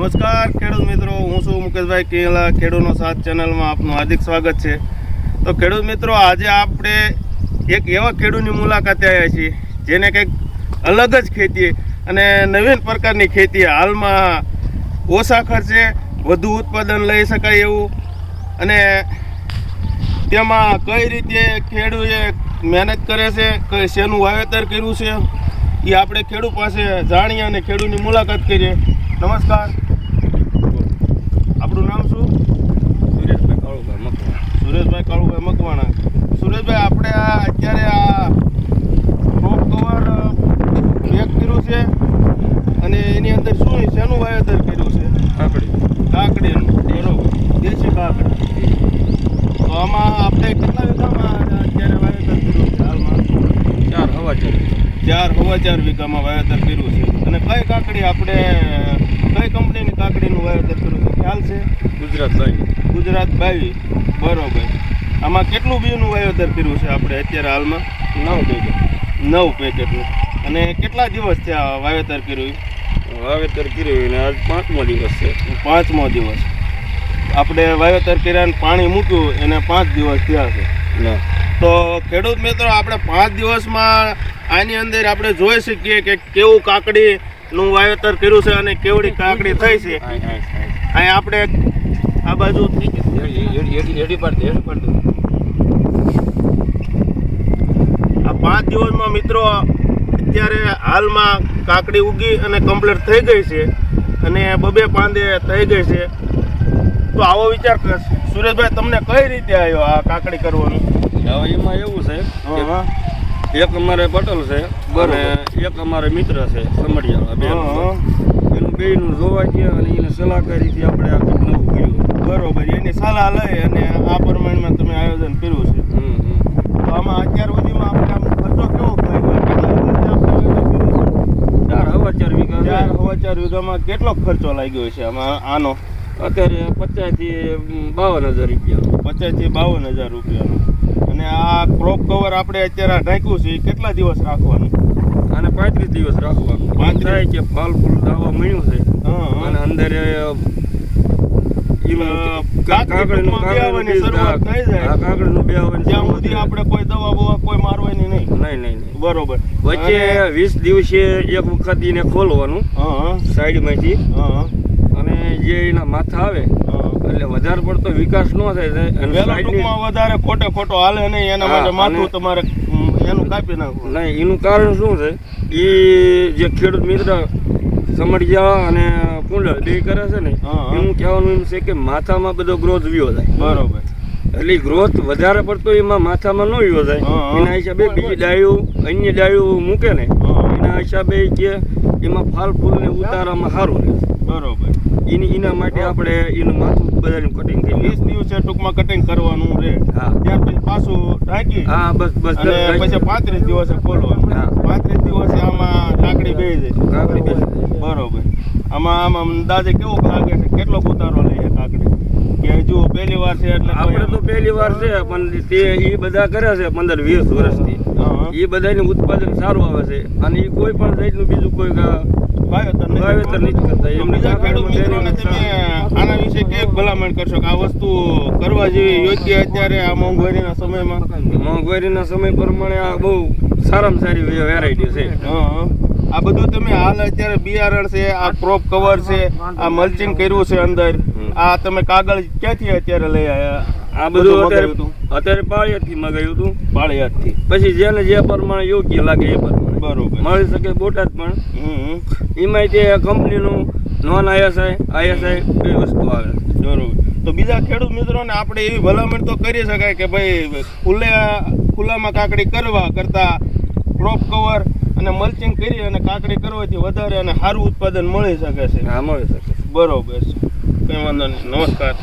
નમસ્કાર ખેડૂત મિત્રો, હું છું મુકેશભાઈ કેલા ખેડૂતનો સાથ ચેનલમાં આપનું હાર્દિક સ્વાગત છે. તો ખેડૂત મિત્રો, આજે આપણે એક એવા ખેડૂતની મુલાકાતે આવ્યા છીએ, જેને કંઈક અલગ જ ખેતી અને નવીન પ્રકારની ખેતી હાલમાં ઓછા ખર્ચે વધુ ઉત્પાદન લઈ શકાય એવું. અને તેમાં કઈ રીતે ખેડૂએ મહેનત કરે છે, કઈ શેનું વાવેતર કર્યું છે, એ આપણે ખેડૂત પાસે જાણીએ અને ખેડૂતની મુલાકાત કરીએ. નમસ્કાર. આપણું નામ શું? સુરેશભાઈ કાળુભાઈ મકવાણા. સુરેશભાઈ કાળુભાઈ મકવાણા. સુરેશભાઈ આપણે આ અત્યારે આ ક્રોપ કવર પેક કર્યું છે અને એની અંદર શું શેનું વાવેતર કર્યું છે? કાકડી. કાકડીનું. બરોબર દેશી કાકડી. તો આમાં આપણે કેટલા વીઘામાં અત્યારે વાવેતર કર્યું છે હાલમાં? ચાર હવા ચાર. ચાર હવા ચાર વીઘામાં વાવેતર કર્યું છે. અને કઈ કાકડી આપણે કઈ કર્યું છે? ગુજરાત બાવી ગુજરાત બાવી. બરોબર. આમાં કેટલું બીનું વાવેતર કર્યું છે આપણે અત્યારે હાલમાં? નવ પેકેટ. નવ પેકેટનું. અને કેટલા દિવસ થયા વાવેતર કર્યું? વાવેતર કર્યું અને આજ પાંચમો દિવસ છે. પાંચમો દિવસ. આપણે વાવેતર કર્યા પાણી મૂક્યું એને પાંચ દિવસ થયા છે. તો ખેડૂત મિત્રો આપણે પાંચ દિવસમાં આની અંદર આપણે જોઈ શકીએ કે કેવું કાકડીનું વાવેતર કર્યું છે અને કેવડી કાકડી થઈ છે. અહીં આપણે આ બાજુ. આ પાંચ દિવસમાં મિત્રો અત્યારે હાલમાં કાકડી ઉગી અને કમ્પ્લીટ થઈ ગઈ છે અને બબે પાંદે થઈ ગઈ છે તો આવો વિચાર સુરેશભાઈ તમને કઈ રીતે આવ્યો આ કાકડી કરવાનું હવે એમાં એવું છે એક અમારે પટેલ છે. અને એક અમારે મિત્ર છે સમડિયા બે હા, જોવા ગયા અને એને સલાહકારીથી આપણે આ કંઈક નવું કર્યું. બરોબર એની સલાહ લઈ અને આ પ્રમાણમાં તમે આયોજન કર્યું છે. તો આમાં અત્યાર સુધીમાં આપણે આમ ખર્ચો કેવો? ચાર વીઘામાં કેટલો ખર્ચો લાગ્યો છે આમાં? આનો? અત્યારે પચાસથી બાવન હજાર રૂપિયા. પચાસથી બાવન હજાર રૂપિયાનો. અને આ ક્રોપ કવર આપણે અત્યારે ઢાંક્યું છે કેટલા દિવસ રાખવાનું? અને પાંત્રીસ દિવસ રાખવા. 35 થાય કે ફળ ફૂલ દાવા મળ્યું છે. અને અંદર વચ્ચે વીસ દિવસે એક વખત એને ખોલવાનું. સાઈડમાંથી. હા અને જે એના માથા આવે એટલે વધારે પડતો વિકાસ ન થાય. વધારે ખોટે ખોટો હાલે નહીં. એના માટે માથું તમારે એનું કાપી નાખવું. નહીં એનું કારણ શું છે? એ જે ખેડૂત મિત્ર સમડિયા અને કુંડળ બે કરે છે ને. એનું કહેવાનું એમ છે કે માથામાં બધો ગ્રોથ વ્યો થાય બરોબર. એટલે ગ્રોથ વધારે પડતો એમાં માથામાં ન વ્યો જાય. એના હિસાબે બીજી ડાયો અન્ય ડાયો મૂકે ને. એના હિસાબે કે એમાં ફાલ ફૂલ ને ઉતારવામાં સારું રહે. બરોબર. એની એના માટે આપણે એનું માથું બધાનું કટિંગ કરી વીસ દિવસે ટૂંકમાં કટિંગ કરવાનું રહે. હા. ત્યાર પછી પાછું ઢાંકી હા બસ બસ અને પછી પાંત્રીસ દિવસે ખોલવાનું. હા. પાંત્રીસ દિવસે આમાં લાકડી બે જશે લાકડી બે. બરોબર. આમાં આમ અંદાજે કેવો લાગે છે કેટલો ઉતારો લે કાકડી કે હજુ પહેલી વાર છે એટલે આપણે તો પહેલી વાર છે પણ તે એ બધા કરે છે પંદર વીસ વર્ષથી. એ બધાનું ઉત્પાદન સારું આવે છે. અને એ કોઈ પણ જાતનું બીજું કોઈ વાવેતર નથી. કરતા. એમને ખેડૂત મિત્રોને તમે આના વિશે કેવી ભલામણ કરશો કે આ વસ્તુ કરવા જેવી યોગ્ય અત્યારે આ મોંઘવારીના સમયમાં? મોંઘવારીના સમય પ્રમાણે આ બહુ સારામાં સારી વેરાયટી છે. હા આ બધું તમે હાલ અત્યારે બિયારણ છે આ ક્રોપ કવર છે આ મલ્ચિંગ કર્યું છે અંદર. આ તમે કાગળ ક્યાંથી અત્યારે લઈ આવ્યા? આ બધું અત્યારે? અત્યારે પાળિયાથી મગાવ્યું હતું પાળિયાથી. પછી જેને જે પ્રમાણે યોગ્ય લાગે એ પ્રમાણે. બરોબર. મળી શકે બોટાદ પણ. એમાંય તે કંપનીનું નોન આઈએસઆઈ આઈએસઆઈ બે વસ્તુ આવે. બરોબર તો બીજા ખેડૂત મિત્રોને આપણે એવી ભલામણ તો કરી શકાય કે ભાઈ ખુલ્લે ખુલ્લામાં કાકડી કરવા કરતા ક્રોપ કવર અને મલ્ચિંગ કરી અને કાકડી કરવાથી વધારે અને સારું ઉત્પાદન મળી શકે છે. હા મળી શકે. બરોબર છે. કંઈ વાંધો નહીં. નમસ્કાર.